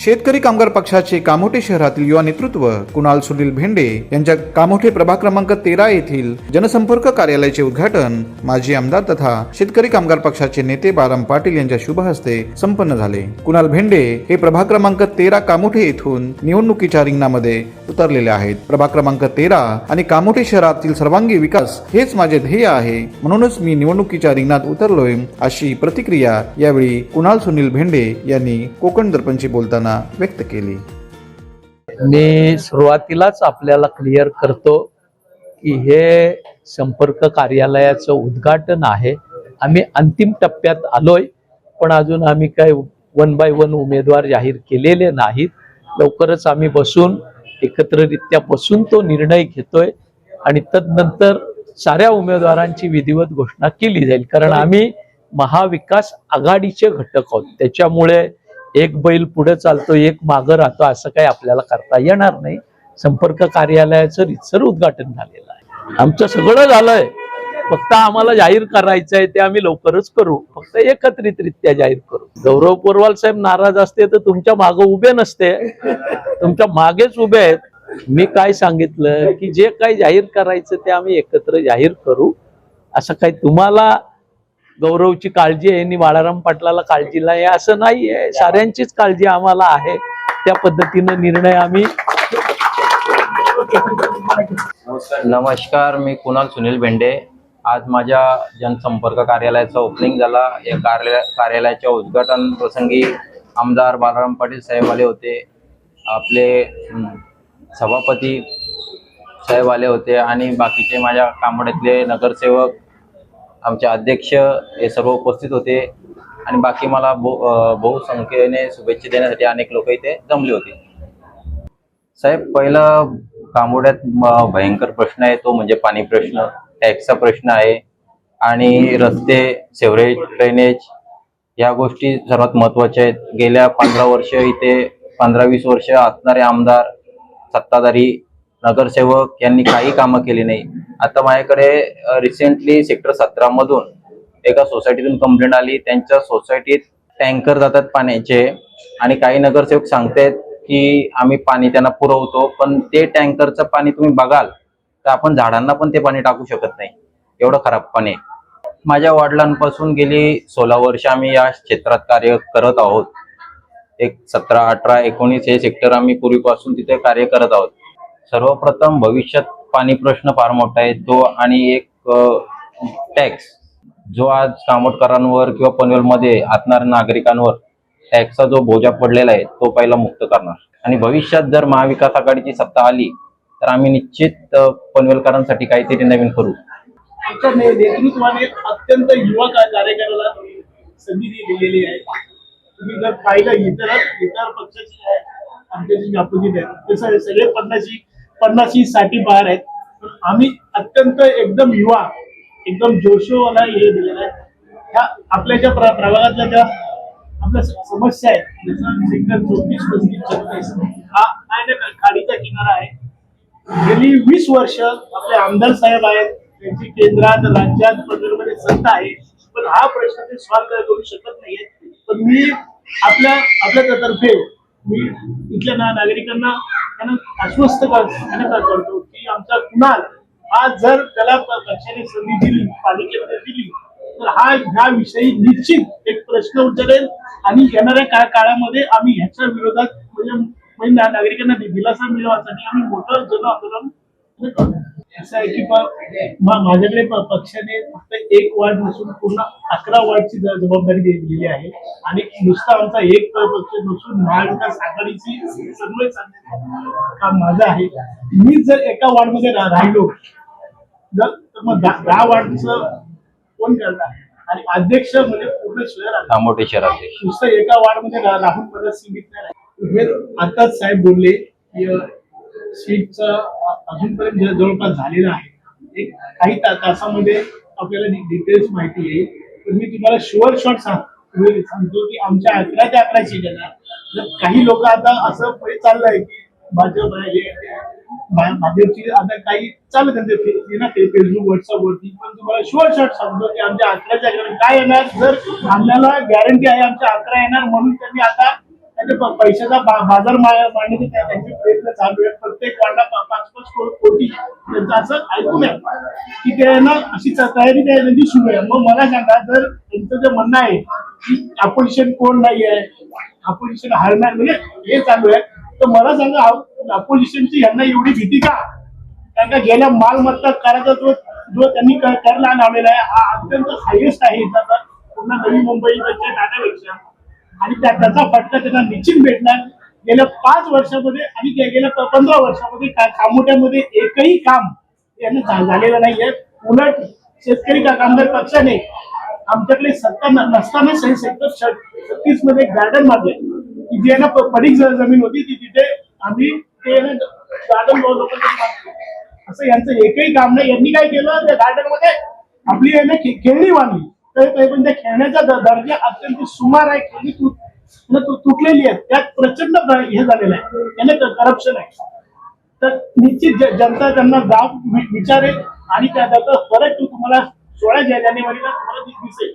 शेतकरी कामगार पक्षाचे कामोठे शहरातील युवा नेतृत्व कुणाल सुनील भेंडे यांच्या कामोठे प्रभाग क्रमांक तेरा येथील जनसंपर्क कार्यालयाचे उद्घाटन माजी आमदार तथा शेतकरी कामगार पक्षाचे नेते बाराम पाटील यांच्या शुभ हस्ते संपन्न झाले. कुणाल भेंडे हे प्रभाग क्रमांक तेरा कामोठे येथून निवडणुकीच्या रिंगणामध्ये उतरलेले आहेत. प्रभाग क्रमांक तेरा आणि कामोठे शहरातील सर्वांगी विकास हेच माझे ध्येय आहे. म्हणूनच मी निवडणुकीच्या रिंगणात उतरलोय अशी प्रतिक्रिया यावेळी कुणाल सुनील भेंडे यांनी कोकण दर्पणशी बोलताना व्यक्त केली. मी सुरुवातीलाच आपल्याला क्लिअर करतो की हे संपर्क कार्यालयाचं उद्घाटन आहे. आम्ही अंतिम टप्प्यात आलोय पण अजून आम्ही काय वन बाय वन उमेदवार जाहीर केलेले नाहीत. लवकरच आम्ही बसून एकत्ररित्या बसून तो निर्णय घेतोय आणि तदनंतर साऱ्या उमेदवारांची विधिवत घोषणा केली जाईल. कारण आम्ही महाविकास आघाडीचे घटक आहोत. त्याच्यामुळे एक बैल पुढे चालतो एक मागं राहतो असं काही आपल्याला करता येणार नाही. संपर्क कार्यालयाचं रितसर उद्घाटन झालेलं आहे. आमचं सगळं झालंय. फक्त आम्हाला जाहीर करायचं आहे ते आम्ही लवकरच करू. फक्त एकत्रितरित्या जाहीर करू. गौरव पोरवाल साहेब नाराज असते तर तुमच्या मागे उभे नसते. तुमच्या मागेच उभे आहेत. मी काय सांगितलं की जे काही जाहीर करायचं ते आम्ही एकत्र जाहीर करू. असं काही तुम्हाला गौरवची काळजी आहे आणि बाळाराम पाटलाला काळजी नाही असं नाही आहे. साऱ्यांचीच काळजी आम्हाला आहे. त्या पद्धतीनं निर्णय आम्ही नमस्कार. मी कुणाल सुनील भेंडे. आज माझ्या जनसंपर्क कार्यालयाचा ओपनिंग झाला. या कार्या कार्यालयाच्या उद्घाटन प्रसंगी आमदार बालाराम पाटील साहेब आले होते. आपले सभापती साहेब आले होते आणि बाकीचे माझ्या कामड्यातले नगरसेवक आमचे अध्यक्ष हे सर्व उपस्थित होते. आणि बाकी मला बहु बहुसंख्येने शुभेच्छा देण्यासाठी अनेक लोक इथे जमले होते. साहेब पहिला कांबोड्यात भयंकर प्रश्न आहे. तो म्हणजे पाणी प्रश्न टॅक्सचा प्रश्न आहे. आणि रस्ते सेवरेज ड्रेनेज या गोष्टी सर्वात महत्त्वाच्या आहेत. गेल्या पंधरा वर्ष इथे पंधरा वीस वर्ष असणारे आमदार सत्ताधारी नगरसेवक यांनी काही कामं केली नाही. आता माझ्याकडे रिसेंटली सेक्टर सतरा मधून एका सोसायटीतून कंप्लेंट आली. त्यांच्या सोसायटीत टँकर जातात पाण्याचे. आणि काही नगरसेवक सांगतायत की आम्ही पाणी त्यांना पुरवतो पण ते टँकरचं पाणी तुम्ही बघाल तर आपण झाडांना पण ते पाणी टाकू शकत नाही. एवढं खराब पाणी माझ्या वडिलांपासून गेली सोळा वर्ष आम्ही या क्षेत्रात कार्य करत आहोत. एक सतरा अठरा एकोणीस हे सेक्टर आम्ही पूर्वीपासून तिथे कार्य करत आहोत. सर्वप्रथम भविष्यात पाणी प्रश्न फार मोठा आहे. तो आणि एक टॅक्स जो आज कामोटकरांवर किंवा पनवेलमध्ये असणाऱ्या नागरिकांवर टॅक्सचा जो बोजा पडलेला आहे तो पहिला मुक्त करणार. आणि भविष्यात जर महाविकास आघाडीची सत्ता आली तर आम्ही निश्चित पनवेलकरांसाठी काहीतरी नवीन करू. नेतृत्वाने अत्यंत युवा कार्यकर्त्याला संधी दिलेली आहे. तुम्ही जर पाहिलं इतर इतर पक्षाची आहे अपोजिट सगळे पन्नाशी साठी बाहेर आहेत. पण आम्ही अत्यंत एकदम युवा एकदम जोशोवाला हे दिलेलं आहे. ह्या आपल्या ज्या प्रभागातल्या ज्या आपल्या समस्या आहेत सेक्टर चौतीस पस्तीस छत्तीस हा खाडीचा किनारा आहे. गेली वीस वर्ष आपले आमदार साहेब आहेत त्यांची केंद्रात राज्यात पदरमध्ये सत्ता आहे. पण हा प्रश्न ते सॉल्व्ह करू शकत नाहीये पण मी आपल्या आपल्या तर्फे मी इथल्या ना नागरिकांना त्यांना आश्वस्त करतो की आमचा कुणाल आज जर त्याला पक्षाने संधी दिली पालिकेमध्ये दिली तर हा ह्या विषयी निश्चित एक प्रश्न उचलेल. आणि येणाऱ्या काय काळामध्ये आम्ही ह्याच्या विरोधात म्हणजे, म्हणजे नागरिकांना दिलासा मिळवण्यासाठी आम्ही मोठं जन आंदोलन असं आहे की माझ्याकडे पक्षाने फक्त एक वार्ड नसून पूर्ण अकरा वार्डची जबाबदारी दिलेली आहे. आणि नुसता आमचा एक पक्ष नसून महाविकास आघाडीची साधण्याचं काम माझं आहे. मी जर एका वार्डमध्ये रा- राहिलो जर तर मग दहा वार्डचं कोण करणार? आणि अध्यक्ष म्हणजे पूर्ण शहर आहे. कामोठे शहरातले नुसतं एका वार्डमध्ये रा- राहून मला सीट नाही आताच साहेब बोलले की सीटचं अजूनपर्यंत जवळपास झालेलं आहे एक काही तासामध्ये आपल्याला डिटेल्स माहिती येईल. पण मी तुम्हाला शुअर शॉट सांग सांगतो की आमच्या अकरा ते अकरा सीट येणार जर काही लोक आता असं चाललंय की भाजप आहे, भाजपची आता काही चालत त्यांचे ना ते फेसबुक व्हॉट्सअप वरती. पण तुम्हाला शुअर शॉट सांगतो की आमच्या अकराच्या काय येणार? जर आम्हाला गॅरंटी आहे आमच्या अकरा येणार म्हणून त्यांनी आता पैशाचा बाजार मा- मांडण्याचे त्यांचे प्रयत्न चालू आहेत. प्रत्येक वार्डा पाच पाच कोटी त्यांचं असं ऐकून की त्यांना अशी तयारी त्या- त्यांची सुरू आहे. मग मला सांगा जर त्यांचं जे म्हणणं आहे की अपोजिशन कोण नाही आहे अपोजिशन हरणार म्हणजे हे चालू आहे. तर मला सांगा अपोजिशनची यांना एवढी भीती का? कारण का गेल्या मालमत्ता कराचा जो जो त्यांनी कर लावलेला आहे हा अत्यंत हायेस्ट आहे. पूर्ण नवी मुंबईपेक्षा टाटापेक्षा आणि त्या त्याचा फटका त्यांना निश्चित भेटणार. गेल्या पाच वर्षामध्ये आणि गेल्या पंधरा वर्षामध्ये का- खामोट्यामध्ये एकही काम यांना झालेलं नाहीये. उलट शेतकरी का कामगार पक्षाने आमच्याकडे सत्ता नसताना सेक्टर छत्तीसमध्ये गार्डन मारले की जी आहे ना पडीक जमीन होती ती तिथे आम्ही ते गार्डन असं यांचं एकही काम नाही. यांनी काय केलं? त्या गार्डनमध्ये आपली आहे ना खेळणी बांधली. पण त्या खेळण्याचा दर्जा अत्यंत सुमार आहे. खेळणी न म्हणजे तुटलेली आहे त्यात प्रचंड हे झालेलं आहे. याने करप्शन आहे. तर निश्चित जनता त्यांना जाब विचारेल आणि त्या त्याचा फरक तू तुम्हाला सोळा जानेवारीला तुम्हाला दिसेल.